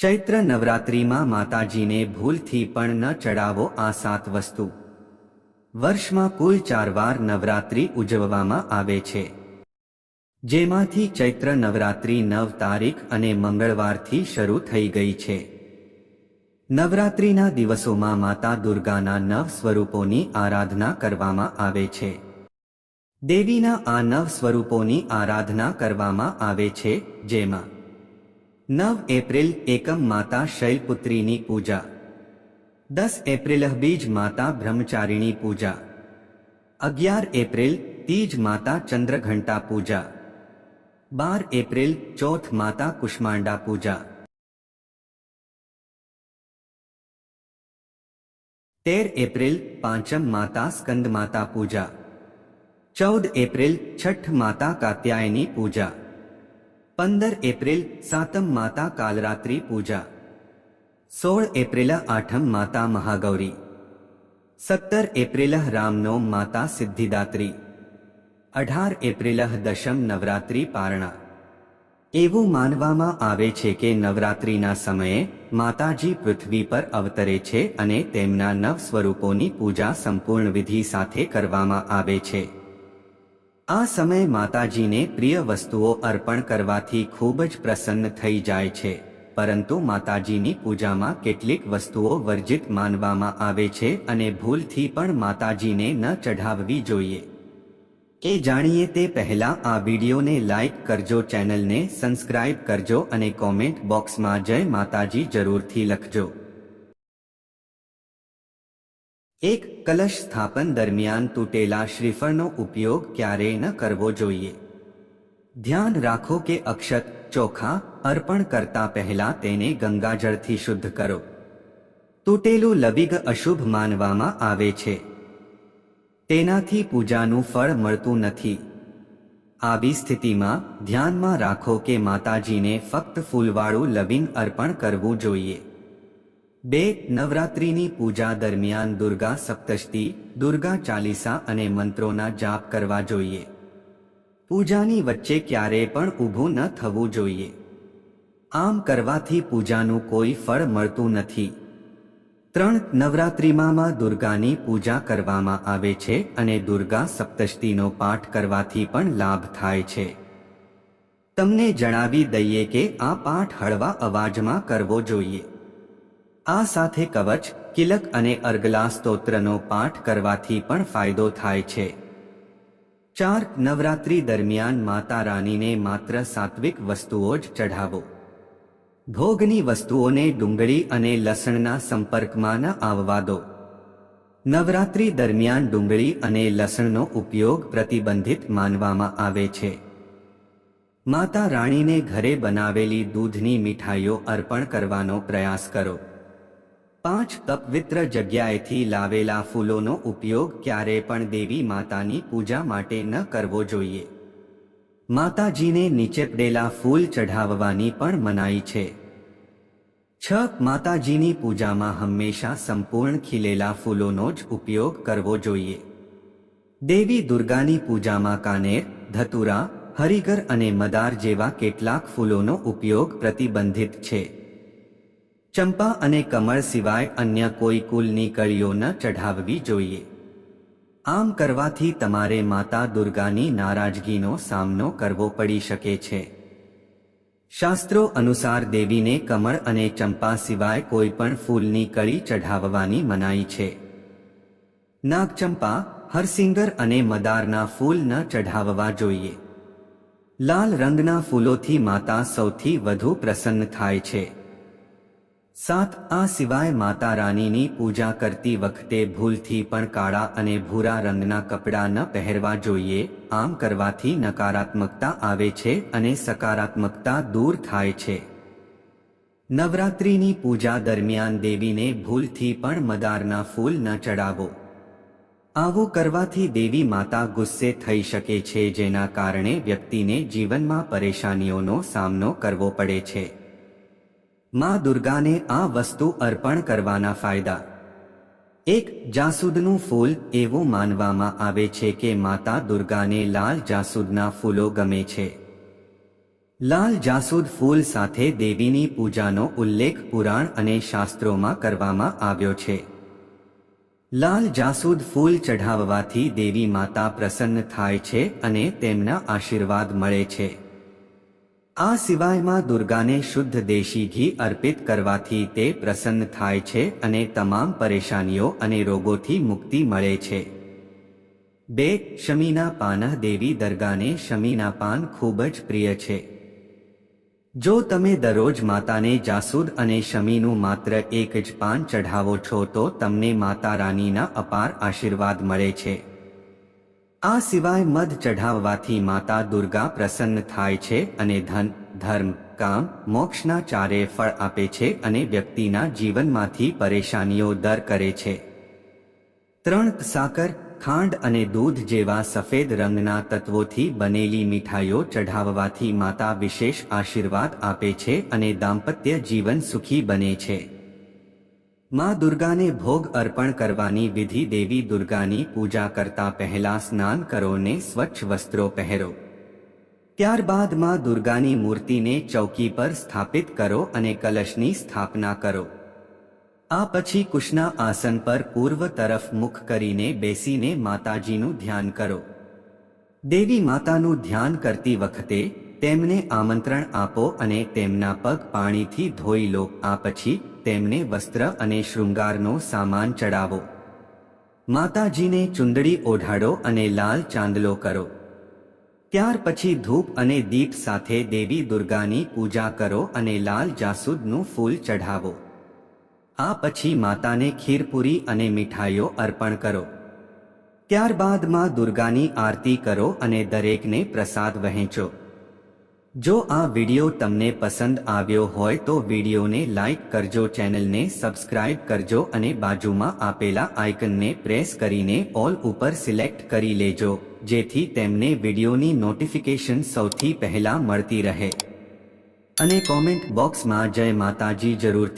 ચૈત્ર નવરાત્રિમાં માતાજીને ભૂલથી પણ ન ચડાવો આ સાત વસ્તુ. વર્ષમાં કુલ ચાર વાર નવરાત્રિ ઉજવવામાં આવે છે. જેમાંથી ચૈત્ર નવરાત્રિ નવ તારીખ અને મંગળવારથી શરૂ થઈ ગઈ છે. નવરાત્રિના દિવસોમાં માતા દુર્ગાના નવ સ્વરૂપોની આરાધના કરવામાં આવે છે. દેવીના આ નવ સ્વરૂપોની આરાધના કરવામાં આવે છે, જેમાં નવ એપ્રિલ એકમ માતા શૈલપુત્રીની પૂજા દસ એપ્રિલ બીજ માતા બ્રહ્મચારિણી પૂજા અગિયાર એપ્રિલ તીજ માતા ચંદ્રઘંટા પૂજા બાર એપ્રિલ ચોથ માતા કુષ્માંડા પૂજા તેર એપ્રિલ પાંચમ માતા સ્કંદ માતા પૂજા ચૌદ એપ્રિલ છઠ માતા કાત્યાયની પૂજા પંદર એપ્રિલ સાતમ માતા કાલરાત્રિ પૂજા. સોળ એપ્રિલ આઠમ માતા મહાગૌરી. સત્તર એપ્રિલ રામનોમ માતા સિદ્ધિદાત્રી. અઢાર એપ્રિલ દશમ નવરાત્રિ પારણા. એવું માનવામાં આવે છે કે નવરાત્રિના સમયે માતાજી પૃથ્વી પર અવતરે છે અને તેમના નવ સ્વરૂપોની પૂજા સંપૂર્ણ વિધિ સાથે કરવામાં આવે છે. આ સમયે માતાજીને પ્રિય વસ્તુઓ અર્પણ કરવાથી ખૂબ જ પ્રસન્ન થઈ જાય છે. પરંતુ માતાજીની પૂજામાં કેટલીક વસ્તુઓ વર્જિત માનવામાં આવે છે અને ભૂલથી પણ માતાજીને ન ચઢાવવી જોઈએ. એ જાણીએ તે પહેલા આ વિડીયોને લાઈક કરજો, ચેનલને સબસ્ક્રાઇબ કરજો અને કોમેન્ટ બોક્સમાં જય માતાજી જરૂરથી લખજો. એક કલશ સ્થાપન દરમિયાન તૂટેલા શ્રીફળનો ઉપયોગ ક્યારેય ન કરવો જોઈએ. ધ્યાન રાખો કે અક્ષત, ચોખા, અર્પણ કરતા પહેલા તેને ગંગાજળથી શુદ્ધ કરો. તૂટેલું લવિગ અશુભ માનવામાં આવે છે. તેનાથી પૂજાનું ફળ મળતું નથી. આવી સ્થિતિમાં ધ્યાનમાં રાખો કે માતાજીને ફક્ત ફૂલવાળું લવિંગ અર્પણ કરવું જોઈએ. બે, નવરાત્રિની પૂજા દરમિયાન દુર્ગા સપ્તષ્ટી દુર્ગા ચાલીસા અને મંત્રોના જાપ કરવા જોઈએ. પૂજાની વચ્ચે ક્યારેય પણ ઊભું ન થવું જોઈએ. આમ કરવાથી પૂજાનું કોઈ ફળ મળતું નથી. ત્રણ, નવરાત્રિમાં દુર્ગાની પૂજા કરવામાં આવે છે અને દુર્ગા સપ્તષ્ટીનો પાઠ કરવાથી પણ લાભ થાય છે. તમને જણાવી દઈએ કે આ પાઠ હળવા અવાજમાં કરવો જોઈએ. આ સાથે કવચ કિલક અને અર્ગલા સ્તોત્રનો પાઠ કરવાથી પણ ફાયદો થાય છે. ચાર, નવરાત્રિ દરમિયાન માતા રાણીને માત્ર સાત્વિક વસ્તુઓ જ ચઢાવો. ભોગની વસ્તુઓને ડુંગળી અને લસણના સંપર્કમાં ન આવવા દો નવરાત્રિ દરમિયાન ડુંગળી અને લસણનો ઉપયોગ પ્રતિબંધિત માનવામાં આવે છે. માતા રાણીને ઘરે બનાવેલી દૂધની મીઠાઈઓ અર્પણ કરવાનો પ્રયાસ કરો. પાંચ પવિત્ર જગ્યાએથી લાવેલા ફૂલોનો ઉપયોગ ક્યારે પણ દેવી માતાની પૂજા માટે ન કરવો જોઈએ. માતાજીને નીચે પડેલા ફૂલ ચઢાવવાની પણ મનાઈ છે. છ માતાજીની પૂજામાં હંમેશા સંપૂર્ણ ખીલેલા ફૂલોનો જ ઉપયોગ કરવો જોઈએ. દેવી દુર્ગાની પૂજામાં કાનેર, ધતુરા હરિગર અને મદાર જેવા કેટલાક ફૂલોનો ઉપયોગ પ્રતિબંધિત છે. ચંપા અને કમળ સિવાય અન્ય કોઈ કુલની કળીઓ ન ચઢાવવી જોઈએ. આમ કરવાથી તમારે માતા દુર્ગાની નારાજગીનો સામનો કરવો પડી શકે છે. શાસ્ત્રો અનુસાર દેવીને કમળ અને ચંપા સિવાય કોઈ પણ ફૂલની કળી ચઢાવવાની મનાઈ છે. નાગચંપા, હરસિંગર અને મદારના ફૂલ ન ચઢાવવા જોઈએ. લાલ રંગના ફૂલોથી માતા સૌથી વધુ પ્રસન્ન થાય છે. સાત આ સિવાય માતા રાનીની પૂજા કરતી વખતે ભૂલથી પણ કાળા અને ભૂરા રંગના કપડાં ન પહેરવા જોઈએ, આમ કરવાથી નકારાત્મકતા આવે છે અને સકારાત્મકતા દૂર થાય છે. નવરાત્રિની પૂજા દરમિયાન દેવીને ભૂલથી પણ મદારના ફૂલ ન ચડાવો. આવું કરવાથી દેવી માતા ગુસ્સે થઈ શકે છે જેના કારણે વ્યક્તિને જીવનમાં પરેશાનીઓનો સામનો કરવો પડે છે. માં દુર્ગાને આ વસ્તુ અર્પણ કરવાના ફાયદા. એક જાસૂદનું ફૂલ એવું માનવામાં આવે છે કે માતા દુર્ગાને લાલ જાસૂદના ફૂલો ગમે છે. લાલ જાસૂદ ફૂલ સાથે દેવીની પૂજાનો ઉલ્લેખ પુરાણ અને શાસ્ત્રોમાં કરવામાં આવ્યો છે. લાલ જાસૂદ ફૂલ ચઢાવવાથી દેવી માતા પ્રસન્ન થાય છે અને તેમના આશીર્વાદ મળે છે. આ સિવાયમાં દુર્ગાને શુદ્ધ દેશી ઘી અર્પિત કરવાથી તે પ્રસન્ન થાય છે અને તમામ પરેશાનીઓ અને રોગોથી મુક્તિ મળે છે. બે, શમીના પાના દેવી દરગાને શમીના પાન ખૂબ જ પ્રિય છે. જો તમે દરરોજ માતાને જાસૂદ અને શમીનું માત્ર એક જ પાન ચઢાવો છો તો તમને માતા રાનીના અપાર આશીર્વાદ મળે છે. આ સિવાય મધ ચઢાવવાથી માતા દુર્ગા પ્રસન્ન થાય છે અને ધન, ધર્મ, કામ, મોક્ષના ચારે ફળ આપે છે અને વ્યક્તિના જીવનમાંથી પરેશાનીઓ દર કરે છે. ત્રણ સાકર, ખાંડ અને દૂધ જેવા સફેદ રંગના તત્વોથી બનેલી મીઠાઈઓ ચઢાવવાથી માતા વિશેષ આશીર્વાદ આપે છે અને દાંપત્ય જીવન સુખી બને છે. માં દુર્ગાને ભોગ અર્પણ કરવાની વિધિ દેવી દુર્ગાની પૂજા કરતા પહેલા સ્નાન કરો ને સ્વચ્છ વસ્ત્રો પહેરો. ત્યારબાદમાં દુર્ગાની મૂર્તિને ચૌકી પર સ્થાપિત કરો અને કલશની સ્થાપના કરો. આ પછી કુશના આસન પર પૂર્વ તરફ મુખ કરીને બેસીને માતાજીનું ધ્યાન કરો. દેવી માતાનું ધ્યાન કરતી વખતે તેમને આમંત્રણ આપો અને તેમના પગ પાણીથી ધોઈ લો, આ પછી તેમને વસ્ત્ર અને શૃંગારનો સામાન ચડાવો. માતાજીને ચુંદડી ઓઢાડો અને લાલ ચાંદલો કરો. ત્યાર પછી ધૂપ અને દીપ સાથે દેવી દુર્ગાની પૂજા કરો અને લાલ જાસૂદનું ફૂલ ચઢાવો. આ પછી માતાને ખીરપુરી અને મીઠાઈઓ અર્પણ કરો. ત્યારબાદમાં દુર્ગાની આરતી કરો અને દરેકને પ્રસાદ વહેંચો. જો આ વિડિયો તમને પસંદ આવ્યો હોય તો વિડિયોને લાઈક કરજો, ચેનલને સબસ્ક્રાઇબ કરજો અને બાજુમાં આપેલા આઇકનને પ્રેસ કરીને ઓલ ઉપર સિલેક્ટ કરી લેજો, જેથી તેમને વિડિયોની નોટિફિકેશન સૌથી પહેલા મળતી રહે. અને કોમેન્ટ બોક્સમાં જય માતાજી જરૂરથી